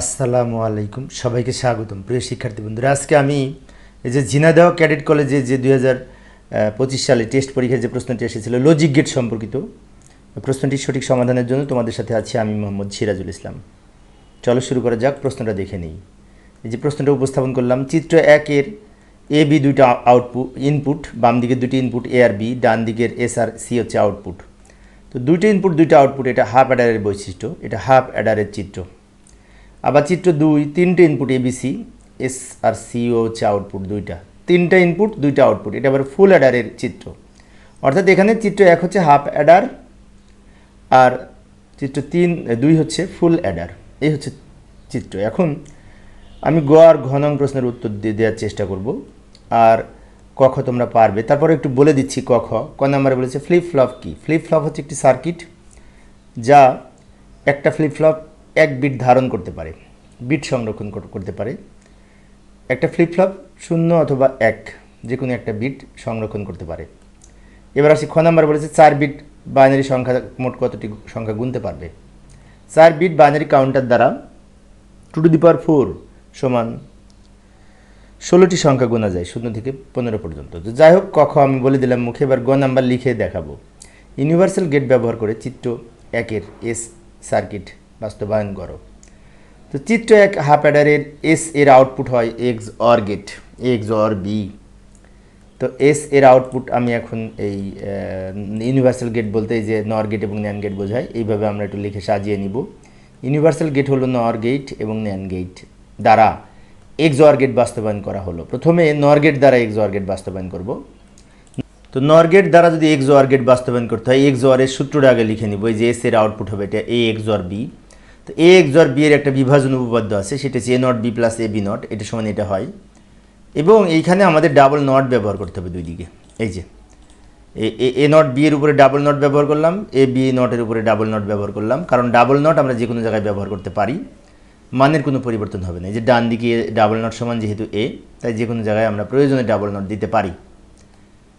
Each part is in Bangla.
আসসালামু আলাইকুম। সবাইকে স্বাগতম। প্রিয় শিক্ষার্থী বন্ধুরা, আজকে আমি এই যে ঝিনাইদহ ক্যাডেট কলেজে যে দুই পঁচিশ সালে টেস্ট পরীক্ষায় যে প্রশ্নটি এসেছিল লজিক গেট সম্পর্কিত, প্রশ্নটির সঠিক সমাধানের জন্য তোমাদের সাথে আছি আমি মোহাম্মদ সিরাজুল ইসলাম। চলো শুরু করা যাক, প্রশ্নটা দেখে নিই। এই যে প্রশ্নটা উপস্থাপন করলাম, চিত্র একের এ বি দুইটা আউটপুট ইনপুট বাম দিকের দুটি ইনপুট এ আর বি ডান দিকের এস আর সি হচ্ছে আউটপুট তো দুইটা ইনপুট দুইটা আউটপুট এটা হাফ অ্যাডারের বৈশিষ্ট্য, এটা হাফ অ্যাডারের চিত্র। আবার চিত্র দুই, তিনটে ইনপুট এবিসি এস আর সিও হচ্ছে আউটপুট দুইটা। তিনটা ইনপুট দুইটা আউটপুট এটা আবার ফুল অ্যাডারের চিত্র। অর্থাৎ এখানে চিত্র এক হচ্ছে হাফ অ্যাডার আর চিত্র তিন, দুই হচ্ছে ফুল অ্যাডার এই হচ্ছে চিত্র। এখন আমি গ আর ঘ প্রশ্নের উত্তর দিয়ে দেওয়ার চেষ্টা করব। আর ক খ তোমরা পারবে। তারপরে একটু বলে দিচ্ছি ক খ। ক নাম্বারে বলেছে ফ্লিপ ফ্লপ কি? ফ্লিপ ফ্লপ হচ্ছে একটি সার্কিট যা একটা ফ্লিপ ফ্লপ এক বিট ধারণ করতে পারে, বিট সংরক্ষণ করতে পারে। একটা ফ্লিপফ্লপ শূন্য অথবা এক যে কোনো একটা বিট সংরক্ষণ করতে পারে। এবার আসি খ নাম্বার বলেছে চার বিট বাইনারি সংখ্যা মোট কতটি সংখ্যা গুনতে পারবে? চার বিট বাইনারি কাউন্টার দ্বারা two to the power four সমান ষোলোটি সংখ্যা গোনা যায় শূন্য থেকে পনেরো পর্যন্ত। তো যাই হোক কখ আমি বলে দিলাম, মুখে এবার গ নাম্বার লিখে দেখাবো। ইউনিভার্সাল গেট ব্যবহার করে চিত্র একের এস সার্কিট বাস্তবায়ন করো তো চিত্র এক হাফ অ্যাডারের এস এর আউটপুট হয় X OR gate X OR B তো এস এর আউটপুট আমি এখন এই ইউনিভার্সাল গেট বলতে যে নর গেট এবং ন্যান গেট বোঝায়, এইভাবে আমরা একটু লিখে সাজিয়ে নিব। ইউনিভার্সাল গেট হলো নর গেট এবং ন্যান গেট দ্বারা এক্স অর গেট বাস্তবায়ন করা হলো। প্রথমে নর গেট দ্বারা এক্স অর গেট বাস্তবায়ন করব। তো নর গেট দ্বারা যদি এক্স অর গেট বাস্তবায়ন করতে হয় এক্স অর এর সূত্রটা আগে লিখে নিব, এই যে এস এর আউটপুট হবে এটা এ এক্স অর বি তো এ এক্স অর বি এর একটা বিভাজন উপপাদ্য আছে, সেটা হচ্ছে A not B plus A B not এটা সমান এটা হয়। এবং এইখানে আমাদের ডাবল নট ব্যবহার করতে হবে দুই দিকে। এই যে, এ- নট বি এর উপরে ডাবল নট ব্যবহার করলাম এ বি নটের উপরে ডাবল নট ব্যবহার করলাম, কারণ ডাবল নট আমরা যে কোনো জায়গায় ব্যবহার করতে পারি, মানের কোনো পরিবর্তন হবে না। এই যে ডান দিকে ডাবল নট সমান যেহেতু এ তাই যে কোনো জায়গায় আমরা প্রয়োজনে ডাবল নট দিতে পারি।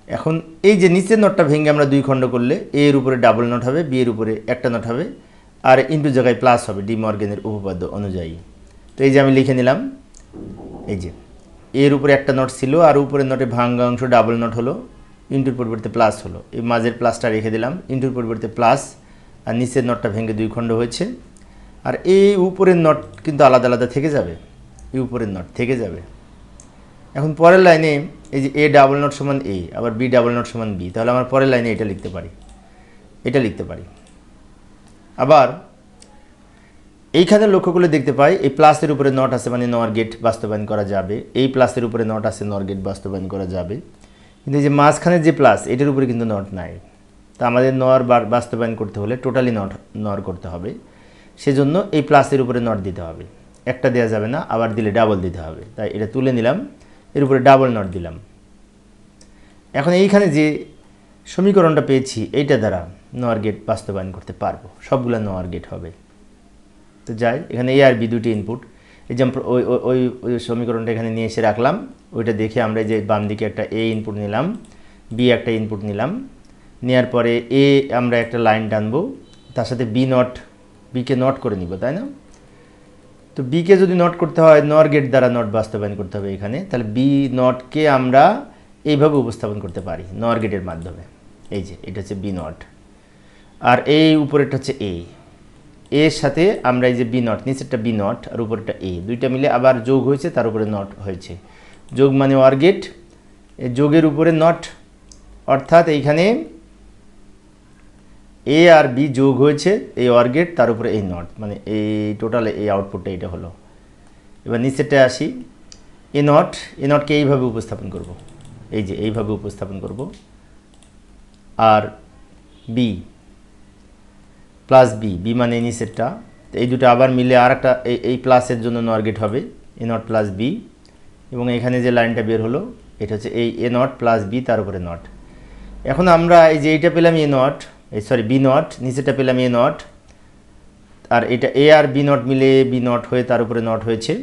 এখন এই যে নিচের নটটা ভেঙে আমরা দুই খণ্ড করলে এ এর উপরে ডাবল নট হবে বি এর উপরে একটা নট হবে আর ইন্টু জায়গায় প্লাস হবে, ডি মর্গেনের উপপাদ্য অনুযায়ী। তো এই যে আমি লিখে নিলাম, এই যে, এর উপরে একটা নট ছিল আর উপরের নটে ভাঙ্গা অংশ ডাবল নট হলো ইন্টুর পরিবর্তে প্লাস হলো। এই মাঝের প্লাসটা রেখে দিলাম ইন্টুর পরিবর্তে প্লাস আর নিচের নটটা ভেঙে দুই খণ্ড হয়েছে। আর এই উপরের নট কিন্তু আলাদা আলাদা থেকে যাবে, এই উপরের নট থেকে যাবে। এখন পরের লাইনে এই যে এ ডাবল নট সমান এ আবার বি ডাবল নট সমান বি তাহলে আমার পরের লাইনে এটা লিখতে পারি। এটা লিখতে পারি। আবার এইখানে লক্ষ্য দেখতে পাই, এই প্লাসের উপরে নট আছে মানে নর গেট বাস্তবায়ন করা যাবে, এই প্লাসের উপরে নট আছে নর গেট বাস্তবায়ন করা যাবে। কিন্তু এই যে মাঝখানে যে প্লাস, এটার উপরে কিন্তু নট নাই। তা আমাদের নর বাস্তবায়ন করতে হলে টোটালি নট, নর করতে হবে। সেজন্য এই প্লাসের উপরে নট দিতে হবে। একটা দেওয়া যাবে না, আবার দিলে ডাবল দিতে হবে। তাই এটা তুলে নিলাম, এর উপরে ডাবল নট দিলাম। এখন এইখানে যে সমীকরণটা পেয়েছি, এইটা দ্বারা নোয়ার গেট বাস্তবায়ন করতে পারব। সবগুলো নোয়ার গেট হবে। তো যাই, এখানে এ আর বি দুটি ইনপুট এই যে ওই, ওই- ওই সমীকরণটা এখানে নিয়ে এসে রাখলাম। ওইটা দেখে আমরা যে বাম দিকে একটা এ ইনপুট নিলাম বি একটা ইনপুট নিলাম। নেওয়ার পরে এ আমরা একটা লাইন টানবো। তার সাথে বি নট বিকে নট করে নিব, তাই না? তো বিকে যদি নট করতে হয় নর গেট দ্বারা নট বাস্তবায়ন করতে হবে এখানে। তাহলে বি নটকে আমরা এইভাবে উপস্থাপন করতে পারি নর গেটের মাধ্যমে। এই যে, এটা হচ্ছে বি নট আর এই উপরেরটা হচ্ছে এ এর সাথে আমরা এই যে বি নট নিচেরটা বি নট আর উপরেরটা এ দুইটা মিলে আবার যোগ হয়েছে, তার উপরে নট হয়েছে। যোগ মানে ওয়ার গেট এই যোগের উপরে নট অর্থাৎ এইখানে এ আর বি যোগ হয়েছে, এই অর গেট তার উপরে এই নট মানে এই টোটাল এই আউটপুটটা এটা হলো। এবার নিচেরটা আসি। এ নট এ নটকে এইভাবে উপস্থাপন করব। এই যে এইভাবে উপস্থাপন করব। আর বি প্লাস বি বি মানে নিচেরটা। এই দুটো আবার মিলে আর একটা এই প্লাসের জন্য নর গেট হবে। এ নট প্লাস বি এবং এখানে যে লাইনটা বের হলো, এটা হচ্ছে এই এ নট প্লাস বি তার উপরে নট এখন আমরা এই যে এইটা পেলাম এ নট এই সরি বি নট নিচেটা পেলাম এ নট আর এটা এ আর বি নট মিলে বি নট হয়ে তার উপরে নট হয়েছে।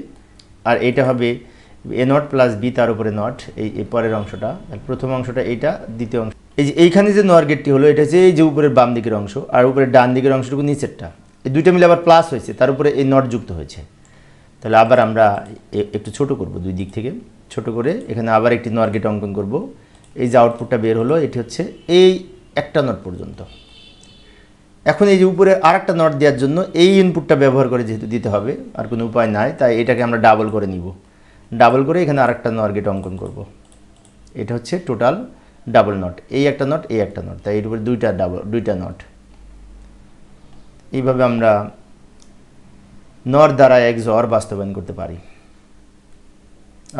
আর এটা হবে এ নট প্লাস বি তার উপরে নট এই পরের অংশটা প্রথম অংশটা এইটা, দ্বিতীয় অংশ। এই যে এইখানে যে নর গেটটি হলো, এটা হচ্ছে এই যে উপরের বাম দিকের অংশ, আর উপরের ডান দিকের অংশটুকু নিচেরটা। এই দুইটা মিলে আবার প্লাস হয়েছে, তার উপরে এই নট যুক্ত হয়েছে। তাহলে আবার আমরা একটু ছোট করব দুই দিক থেকে, ছোট করে এখানে আবার একটি নর গেট অঙ্কন করব। এই যে আউটপুটটা বের হলো, এটি হচ্ছে এই একটা নট পর্যন্ত। এখন এই যে উপরে আর একটা নট দেওয়ার জন্য এই ইনপুটটা ব্যবহার করে যেহেতু দিতে হবে, আর কোনো উপায় নাই, তাই এটাকে আমরা ডাবল করে নিব। ডাবল করে এখানে আরেকটা নর গেট অঙ্কন করব। এটা হচ্ছে টোটাল ডাবল নট। এই একটা নট, এই একটা নট। তাই এর উপরে দুইটা ডাবল, দুইটা নট। এইভাবে আমরা নর দ্বারা এক জর বাস্তবায়ন করতে পারি।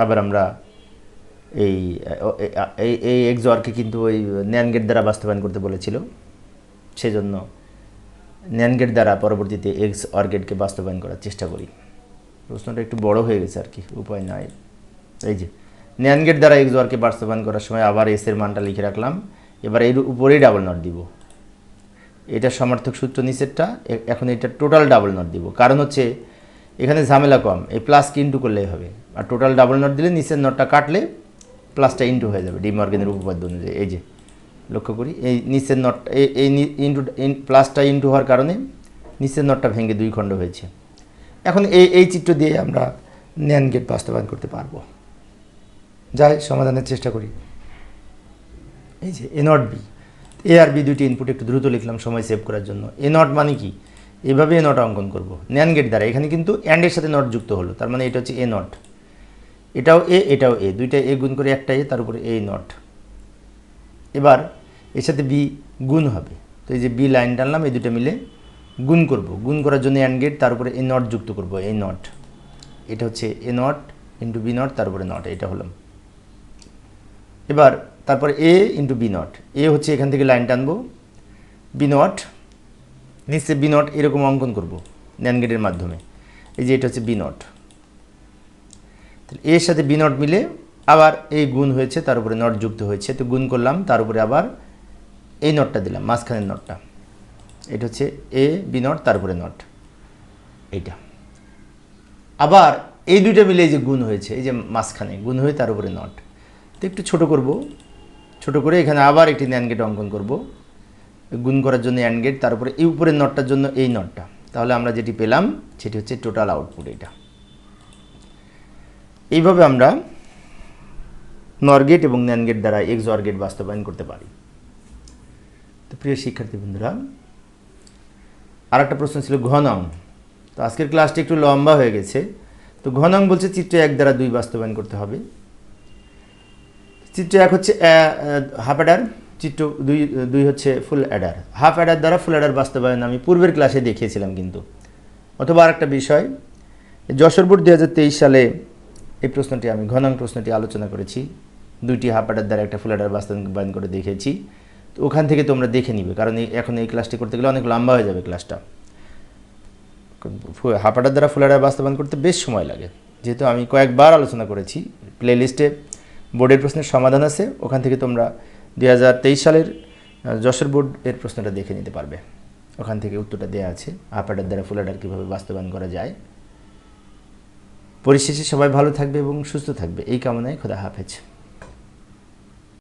আবার আমরা এই এই এক জরকে কিন্তু ওই ন্যান গেট দ্বারা বাস্তবায়ন করতে বলেছিল। সেজন্য ন্যান গেট দ্বারা পরবর্তীতে এক্স অর্গেটকে বাস্তবায়ন করার চেষ্টা করি। প্রশ্নটা একটু বড় হয়ে গেছে আর কি, উপায় নাই। এই যে ন্যান গেট দ্বারা এক্স অরকে বাস্তবায়ন করার সময় আবার এস এর মানটা লিখে রাখলাম। এবার এর উপরেই ডাবল নট দিব। এটা সমর্থক সূত্র নিচেরটা এখন এটা টোটাল ডাবল নট দিব। কারণ হচ্ছে, এখানে ঝামেলা কম, এই প্লাসকে ইন্টু করলেই হবে। আর টোটাল ডাবল নট দিলে নিচের নটটা কাটলে প্লাসটা ইন্টু হয়ে যাবে ডি মর্গেনের উপপাদ্য অনুযায়ী। এই যে, লক্ষ্য করি, এই নিচের নট এই ইন্টু প্লাসটা ইন্টু হওয়ার কারণে নিচের নটটা ভেঙে দুই খণ্ড হয়েছে। এখন এই এই চিত্র দিয়ে আমরা ন্যান গেট বাস্তবায়ন করতে পারব। যাই, সমাধানের চেষ্টা করি। এই যে এ নট বি এ আর বি দুইটি ইনপুট একটু দ্রুত লিখলাম, সময় সেভ করার জন্য। এ নট মানে কি? এভাবে এ নট অঙ্কন করব। ন্যান গেট দ্বারা। এখানে কিন্তু অ্যান্ডের সাথে নট যুক্ত হলো। তার মানে এটা হচ্ছে এ নট এটাও এ এটাও এ দুইটা এ গুণ করে একটা এ তার উপরে এ নট এবার এর সাথে বি গুণ হবে। তো এই যে বি লাইন টানলাম, এই দুটো মিলে গুণ করব। গুণ করার জন্য অ্যান্ড গেট তার উপরে এ নট যুক্ত করব এ নট এটা হচ্ছে A not into B not তার উপরে নট এটা হলাম এবার, তারপরে A into B not A হচ্ছে এখান থেকে লাইন টানবো। বি নট নিচে বি নট এরকম অঙ্কন করব ন্যান গেটের মাধ্যমে। এই যে এটা হচ্ছে বি নট তাহলে এর সাথে বি নট মিলে আবার এই গুণ হয়েছে, তার উপরে নট যুক্ত হয়েছে। তো গুণ করলাম, তার উপরে আবার এই নটটা দিলাম, মাঝখানের নটটা এটা হচ্ছে এ বি নট তার উপরে নট। এইটা। আবার এই দুইটা মিলে এই যে গুণ হয়েছে, এই যে মাঝখানে গুণ হয়ে তার উপরে নট। তো একটু ছোট করব। ছোট করে এখানে আবার একটি ন্যান গেট অঙ্কন করব। গুণ করার জন্য অ্যান্ড গেট তার উপরে এই উপরের নটটার জন্য এই নটটা। তাহলে আমরা যেটি পেলাম, সেটি হচ্ছে টোটাল আউটপুট এটা। এইভাবে আমরা নর গেট এবং ন্যান গেট দ্বারা এক্স অর গেট বাস্তবায়ন করতে পারি। তো প্রিয় শিক্ষার্থী বন্ধুরা আর একটা প্রশ্ন ছিল ঘনং। তো আজকের ক্লাসটি একটু লম্বা হয়ে গেছে। তো ঘনং বলছে চিত্র এক দ্বারা দুই বাস্তবায়ন করতে হবে। চিত্র এক হচ্ছে হাফ অ্যাডার চিত্র দুই দুই হচ্ছে ফুল অ্যাডার হাফ অ্যাডার দ্বারা ফুল অ্যাডার বাস্তবায়ন আমি পূর্বের ক্লাসে দেখিয়েছিলাম কিন্তু। অথবা আরেকটা বিষয়, যশোর বোর্ড দুই সালে এই প্রশ্নটি আমি, ঘনাং প্রশ্নটি আলোচনা করেছি। দুইটি হাফ অ্যাডার দ্বারা একটা ফুল অ্যাডার বাস্তবায়ন করে দেখেছি তো ওখান থেকে তোমরা দেখে নিবে। কারণ এখন এই ক্লাসটি করতে গেলে অনেক লম্বা হয়ে যাবে ক্লাসটা অ্যাডার দ্বারা ফুল অ্যাডার বাস্তবায়ন করতে বেশ সময় লাগে। যেহেতু আমি কয়েকবার আলোচনা করেছি প্লে লিস্টে বোর্ডের প্রশ্নের সমাধান আছে, ওখান থেকে তোমরা দু হাজার তেইশ সালের যশোর বোর্ড এর প্রশ্নটা দেখে নিতে পারবে। ওখান থেকে উত্তরটা দেওয়া আছে অ্যাডার দ্বারা ফুল অ্যাডার কীভাবে বাস্তবায়ন করা যায়। পরিশেষে সবাই ভালো থাকবে এবং সুস্থ থাকবে। এই কামনায় খোদা হাফেজ।